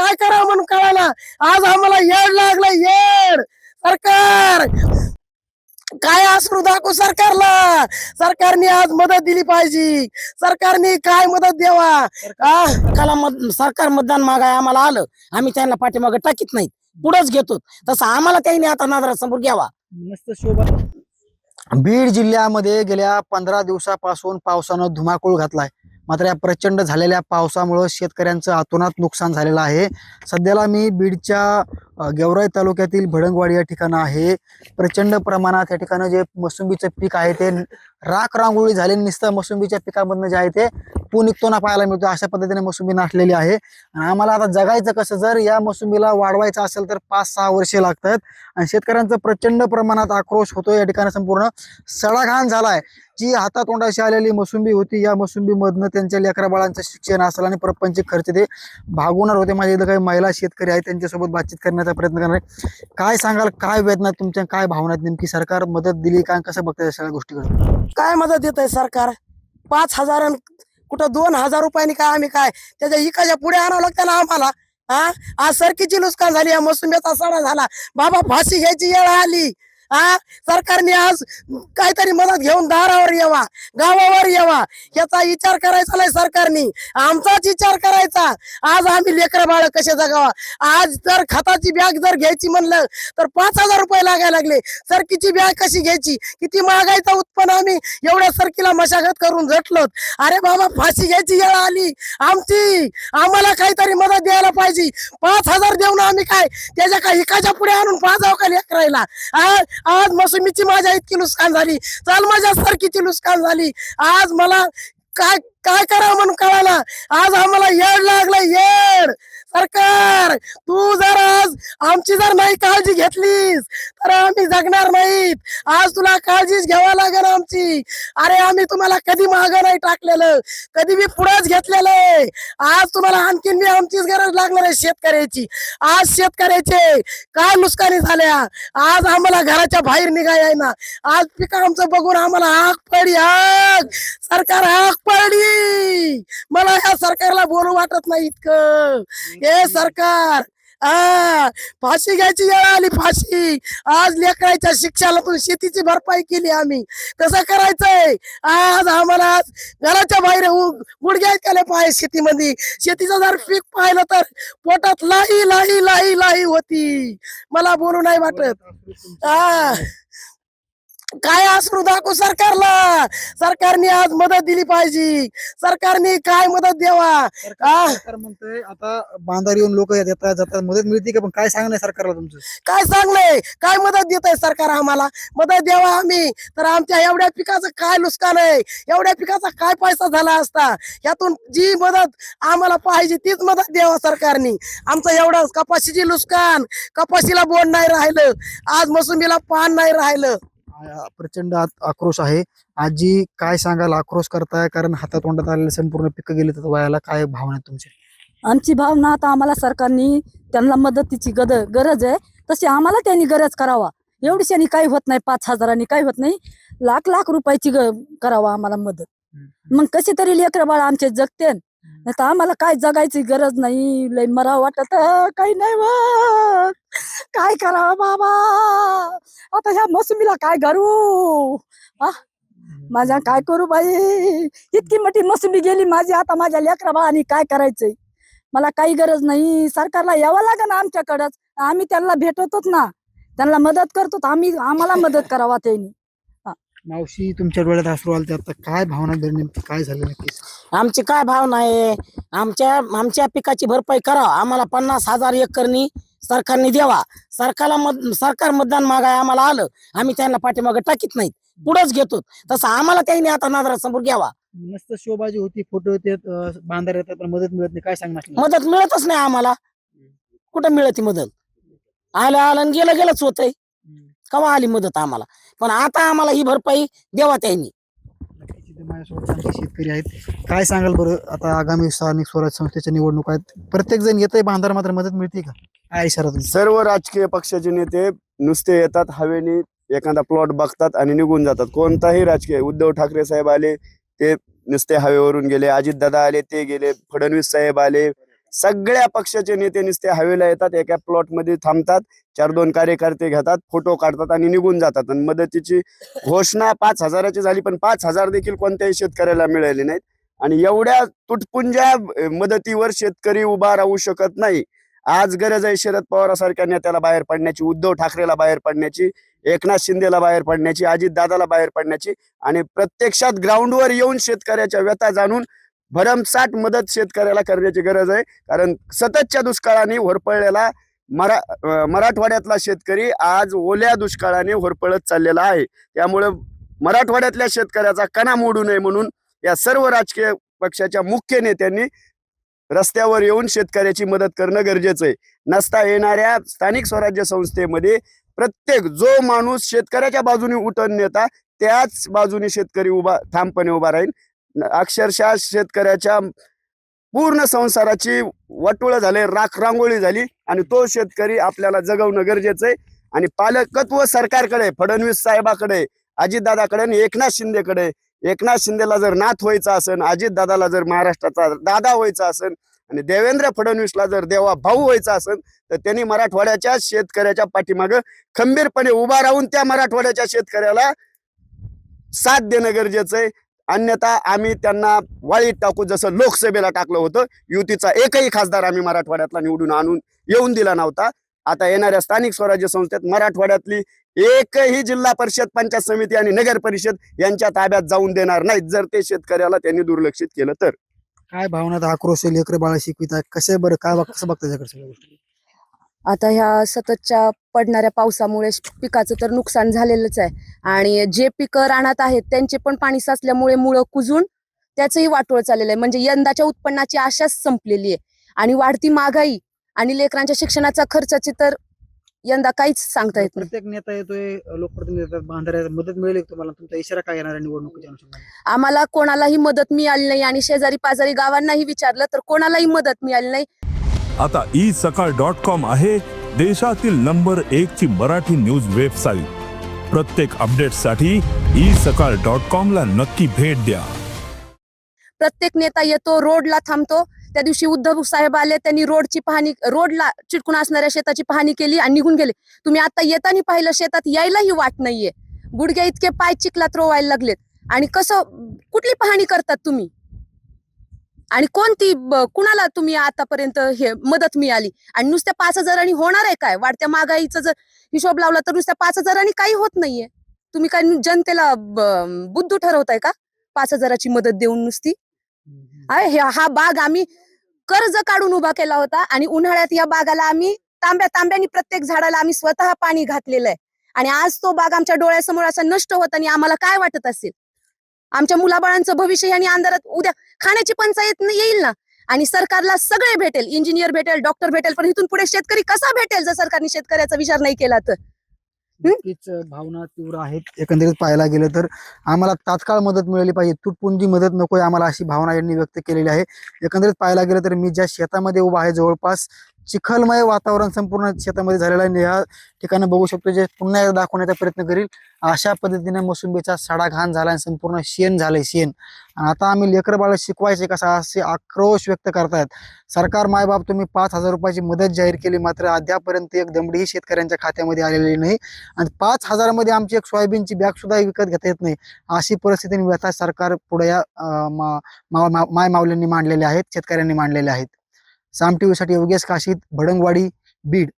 काय करावं म्हणून कळाला आज आम्हाला येड लागलं येड! सरकार! काय असू दाखवू सरकारला? सरकारने आज मदत दिली पाहिजे. सरकारने काय मदत द्यावा? सरकारला मत सरकार मतदान मागाय आम्हाला आलं. आम्ही त्यांना पाठीमागे टाकीत नाहीत. पुढेच घेतो. तसं आम्हाला त्यांनी आता नादरा समोर घ्यावा. मस्त शोभा. बीड जिल्ह्यामध्ये गेल्या पंधरा दिवसापासून पावसानं धुमाकूळ घातलाय. मात्र या प्रचंड झालेल्या पावसामुळं शेतकऱ्यांचं अतोनात नुकसान झालेलं आहे. सध्याला मी बीडच्या गेवराई तालुक्यातील भडंगवाडी या ठिकाणं आहे. प्रचंड प्रमाणात या ठिकाणं जे मोसंबीचं पीक आहे ते राख रांगोळी झाले नुसतं मोसंबीच्या पिकामधनं जे आहे ते पू निघतोना पाहायला मिळतो अशा पद्धतीने मोसंबी नाटलेली आहे. आणि आम्हाला आता जगायचं कसं जर या मोसंबीला वाढवायचं असेल तर पाच सहा वर्षे लागतात. आणि शेतकऱ्यांचं प्रचंड प्रमाणात आक्रोश होतो या ठिकाणी संपूर्ण. सडाघाण झालाय. जी हातातोंडाशी आलेली मोसंबी होती या मोसंबीमधनं त्यांच्या लेकरा बाळांचं शिक्षण असेल आणि प्रपंच खर्च ते भागवणार होते. माझ्या इथं काही महिला शेतकरी आहेत त्यांच्यासोबत बातचीत करण्याचा प्रयत्न करणार आहे. काय सांगाल काय वेदना तुमच्या काय भावना आहेत? नेमकी सरकार मदत दिली काय कसं बघताय सगळ्या गोष्टीकडे? काय मदत देत आहे सरकार? पाच हजार अन कुठं दोन हजार रुपयांनी काय आम्ही काय? त्याच्या इकाच्या पुढे आणावं लागतं ना आम्हाला. हा? आज सरकीची नुकसान झाली या मोसंबीचा सडा झाला. बाबा फाशी घ्यायची वेळ आली. हा? सरकारने आज काहीतरी मदत घेऊन दारावर यावा गावावर यावा. याचा विचार करायचा नाही सरकारने. आमचाच विचार करायचा. आज आम्ही लेकर बाळ कसे जगावा? आज जर खताची बॅग जर घ्यायची म्हणलं तर पाच हजार रुपये लागायला लागले. सरकीची बॅग कशी घ्यायची? किती महागाईचा उत्पन्न आम्ही एवढ्या सरकीला मशागत करून झटलो अरे बाबा फाशी घ्यायची वेळ आली. आमची आम्हाला काहीतरी मदत द्यायला पाहिजे. पाच हजार देऊन आम्ही काय त्याच्या काय एकाच्या पुढे आणून पाच का लेकरायला? आज मोसमीची माझ्या इतकी नुकसान झाली. चाल माझ्या सारखीची नुकसान झाली. आज मला काय काय करावं म्हणून कळाला. आज आम्हाला येड लागला येड. सरकार तू जर आमची जर नाही काळजी घेतलीस तर आम्ही जगणार नाहीत. आज तुला काळजीच घ्यावा लागेल आमची. अरे आम्ही तुम्हाला कधी माग नाही टाकलेलं कधी मी पुढेच घेतलेलं आहे. आज तुम्हाला आणखीन मी आमचीच गरज लागणार आहे शेतकऱ्याची. आज शेतकऱ्याचे काय नुकसानी झाल्या? आज आम्हाला घराच्या बाहेर निघाय ना आज पिका आमचं बघून आम्हाला आग पडली आग. सरकार आग पडली. मला या सरकारला बोलू वाटत नाही इतकं. हे सरकार हा फाशी घ्यायची वेळ आली फाशी. आज लेकराच्या शिक्षणातून शेतीची भरपाई केली आम्ही. कसं करायचंय? आज आम्हाला आज घराच्या बाहेर गुडघ्या केले पाहिजे शेतीमध्ये. शेतीचं जर पीक पाहिलं तर पोटात लाई लाई लाई लाई होती. मला बोलू नाही वाटत. हा काय असू दाखवू सरकारला. सरकारने आज मदत दिली पाहिजे. सरकारने काय मदत द्यावा? सरकार म्हणतंय आता बांधार येऊन लोक येतात जातात मदत मिळते का? पण काय सांगणार सरकारला तुमचं? काय सांगलंय? काय मदत देत आहे सरकार आम्हाला? मदत द्यावा आम्ही. तर आमच्या एवढ्या पिकाचं काय नुकसान आहे? एवढ्या पिकाचा काय पैसा झाला असता? यातून जी मदत आम्हाला पाहिजे तीच मदत द्यावा सरकारने. आमचं एवढं कपाशीची नुकसान. कपाशीला बोंड नाही राहिलं. आज मोसंबीला पान नाही राहिलं. प्रचंड आत- आक्रोश आहे. आजी काय सांगाल? आक्रोश करताय कारण हातातोंडात आलेले संपूर्ण पिकं गेले तर वयाला काय भावना तुमच्या आमची भावना आता आम्हाला सरकारनी त्यांना मदतीची गद गरज आहे. तशी आम्हाला त्यांनी गरज करावा. एवढीशानी काही होत नाही. पाच हजारांनी काही होत नाही. लाख लाख रुपयाची करावा आम्हाला मदत. मग कशी तरी लेकर बाळ आमचे जगते नाही आम्हाला काय जगायची गरज नाही. लय मरा वाटत काही नाही होत. काय करावं बाबा? आता ह्या मोसमीला काय करू? आ? माझ्या काय करू बाई? इतकी मोठी मोसंबी गेली माझी आता माझ्या लेकरा बाळांनी काय करायचंय? मला काही गरज नाही. सरकारला यावं लागेल आमच्याकडंच. आम्ही त्यांना भेटतोच ना. त्यांना मदत करतो आम्ही आम्हाला मदत करावा त्यांनी. मावशी तुमच्या डोळ्यात अश्रू आले आता काय भावना नेमकी? काय झालं नक्कीच आमची काय भावना आहे? आमच्या आमच्या पिकाची भरपाई करा. आम्हाला पन्नास हजार एकरनी सरकारने द्यावा. सरकारला मत सरकार मतदान मागाय आम्हाला आलं. आम्ही त्यांना पाठीमागे टाकीत नाहीत. पुढेच घेतो. तसं आम्हाला त्यांनी आता नादरा समोर घ्यावा. मस्त शोबाजी होती फोटो येतात बांधार येतात पण मदत मिळत नाही. काय सांगणार मदत मिळतच नाही आम्हाला. कुठं मिळते मदत? आलं आलं आणि गेलं गेलंच होतंय. कवा आली मदत आम्हाला? पण आता आम्हाला ही भरपाई द्यावा त्यांनी. माझ्यासोबत आणखी शेतकरी आहेत. काय सांगाल बरं? आता आगामी स्थानिक स्वराज्य संस्थेच्या निवडणूक आहेत. प्रत्येक जण येतंय बांधार मात्र मदत मिळते का? काय इशारा तुमचा? सर्व राजकीय पक्षाचे नेते नुसते येतात हवेने एखादा प्लॉट बघतात आणि निघून जातात. कोणताही राजकीय उद्धव ठाकरे साहेब आले ते नुसते हवेवरून गेले अजित दादा आले ते गेले फडणवीस साहेब आले सगळ्या पक्षाचे नेते नुसते हवेला येतात एका प्लॉटमध्ये थांबतात चार दोन कार्यकर्ते घेतात फोटो काढतात आणि निघून जातात. आणि मदतीची घोषणा पाच हजाराची झाली पण पाच हजार देखील कोणत्याही शेतकऱ्याला मिळाले नाहीत. आणि एवढ्या तुटपुंज्या मदतीवर शेतकरी उभा राहू शकत नाही. आज गरज आहे शरद पवारासारख्या नेत्याला बाहेर पडण्याची उद्धव ठाकरेला बाहेर पडण्याची एकनाथ शिंदेला बाहेर पडण्याची अजित दादाला बाहेर पडण्याची आणि प्रत्यक्षात ग्राउंडवर येऊन शेतकऱ्याच्या व्यथा जाणून भरमसाठ मदत शेतकऱ्याला करण्याची गरज आहे. कारण सततच्या दुष्काळाने होरपळलेला मरा मराठवाड्यातला शेतकरी आज ओल्या दुष्काळाने होरपळत चाललेला आहे. त्यामुळे मराठवाड्यातल्या शेतकऱ्याचा कणा मोडू नये म्हणून या सर्व राजकीय पक्षाच्या मुख्य नेत्यांनी रस्त्यावर येऊन शेतकऱ्याची मदत करणं गरजेचं आहे. नसता येणाऱ्या स्थानिक स्वराज्य संस्थेमध्ये प्रत्येक जो माणूस शेतकऱ्याच्या बाजूने उठण नेता त्याच बाजूने शेतकरी उभा ठामपणे उभा राहील अक्षरशः शेतकऱ्याच्या पूर्ण संसाराची वाटोळं झाले राख रांगोळी झाली आणि तो शेतकरी आपल्याला जगवणं गरजेचं आहे. आणि पालकत्व सरकारकडे फडणवीस साहेबाकडे अजितदादाकडे आणि एकनाथ शिंदेकडे. एकनाथ शिंदेला जर नाथ व्हायचा असेल अजितदादाला जर महाराष्ट्राचा दादा व्हायचा असेल आणि देवेंद्र फडणवीसला जर देवा भाऊ व्हायचा असेल तर त्यांनी मराठवाड्याच्या शेतकऱ्याच्या पाठीमागं खंबीरपणे उभा राहून त्या मराठवाड्याच्या शेतकऱ्याला साथ देणं गरजेचं आहे. अन्यथा आम्ही त्यांना वाळीत टाकू जसं लोकसभेला टाकलं होतं युतीचा एकही खासदार आम्ही मराठवाड्यातला निवडून आणून येऊन दिला नव्हता. आता येणाऱ्या स्थानिक स्वराज्य संस्थेत मराठवाड्यातली एकही जिल्हा परिषद पंचायत समिती आणि नगर परिषद यांच्या ताब्यात जाऊन देणार नाहीत जर ते शेतकऱ्याला त्यांनी दुर्लक्षित केलं तर. काय भावना आक्रोश लेकर बाळा शिकवित आहे कसे बरं? काय बघ- कसं बघता त्याकडे सगळ्या गोष्टी? आता ह्या सततच्या पडणाऱ्या पावसामुळे पिकाचं तर नुकसान झालेलंच आहे. आणि जे पिकं रानात आहेत त्यांचे पण पाणी साचल्यामुळे मुळं कुजून त्याचंही वाटोळ चाललेलं आहे. म्हणजे यंदाच्या उत्पन्नाची आशाच संपलेली आहे. आणि वाढती महागाई आणि लेकरांच्या शिक्षणाचा खर्चाची तर यंदा काहीच सांगता येत नाही. प्रत्येक नेता येतोय लोकप्रतिनिधी मदत मिळेल तुम्हाला? तुमचा इशारा काय येणार निवडणुकीच्या आम्हाला कोणालाही मदत मिळाली नाही आणि शेजारी पाजारी गावांनाही विचारलं तर कोणालाही मदत मिळाली नाही. आता ई सकाळ डॉट कॉम आहे देशातील नंबर एक ची मराठी न्यूज वेबसाईट. प्रत्येक अपडेटसाठी ई सकाळ डॉट कॉम ला नक्की भेट द्या. प्रत्येक नेता येतो रोडला थांबतो. त्या दिवशी उद्धव साहेब आले त्यांनी रोडची पाहणी रोडला चिटकून असणाऱ्या शेताची पाहणी केली आणि निघून गेले. तुम्ही आता येताना पाहिलं शेतात यायलाही वाट नाहीये. गुडघ्या इतके पाय चिखलात रोवायला लागलेत. आणि कसं कुठली पाहणी करतात तुम्ही? आणि कोणती कुणाला तुम्ही आतापर्यंत हे मदत मिळाली? आणि नुसत्या पाच हजारांनी होणार आहे काय? वाढत्या महागाईचा जर हिशोब लावला तर नुसत्या पाच हजारांनी काही होत नाहीये. तुम्ही काय जनतेला बुद्धू ठरवताय का? पाच हजाराची मदत देऊन नुसती? हा बाग आम्ही कर्ज काढून उभा केला होता आणि उन्हाळ्यात या बागाला आम्ही तांब्या तांब्यानी प्रत्येक झाडाला आम्ही स्वतः पाणी घातलेलं आहे. आणि आज तो बाग आमच्या डोळ्यासमोर असा नष्ट होत आणि आम्हाला काय वाटत असेल? आमच्या मुलाबाळांचं भविष्य आणि अंधारात उद्या खाण्याची पंचायत न- येईल ना? आणि सरकारला सगळे भेटेल इंजिनियर भेटेल डॉक्टर भेटेल पण इथून पुढे शेतकरी कसा भेटेल जर सरकारने शेतकऱ्याचा विचार नाही केला तर? नक्कीच भावना तीव्र आहेत. एकंदरीत पाहायला गेलं तर आम्हाला तात्काळ मदत मिळाली पाहिजे. तुटपुंजी मदत नकोय आम्हाला अशी भावना यांनी व्यक्त केलेली आहे. एकंदरीत पाहायला गेलं तर मी ज्या शेतामध्ये उभा आहे जवळपास चिखलमय वातावरण संपूर्ण शेतामध्ये झालेलं आहे. या ठिकाणी बघू शकतो जे पुन्हा एकदा दाखवण्याचा प्रयत्न करील अशा पद्धतीने मोसंबीचा सडा घाण झाला आणि संपूर्ण शेण झालंय शेण. आणि आता आम्ही लेकर बाळा शिकवायचे कसा असे आक्रोश व्यक्त करतायत. सरकार मायबाप तुम्ही पाच हजार रुपयाची मदत जाहीर केली मात्र अद्यापर्यंत एक दमडीही शेतकऱ्यांच्या खात्यामध्ये आलेली नाही. आणि पाच हजारामध्ये आमची एक सोयाबीनची बॅग सुद्धा विकत घेता येत नाही. अशी परिस्थिती व्यथा सरकार पुढे या मा- मा- माय माऊल्यांनी मांडलेल्या आहेत शेतकऱ्यांनी मांडलेल्या आहेत. साम टीव्हीसाठी योगेश काशीद भडंगवाडी बीड.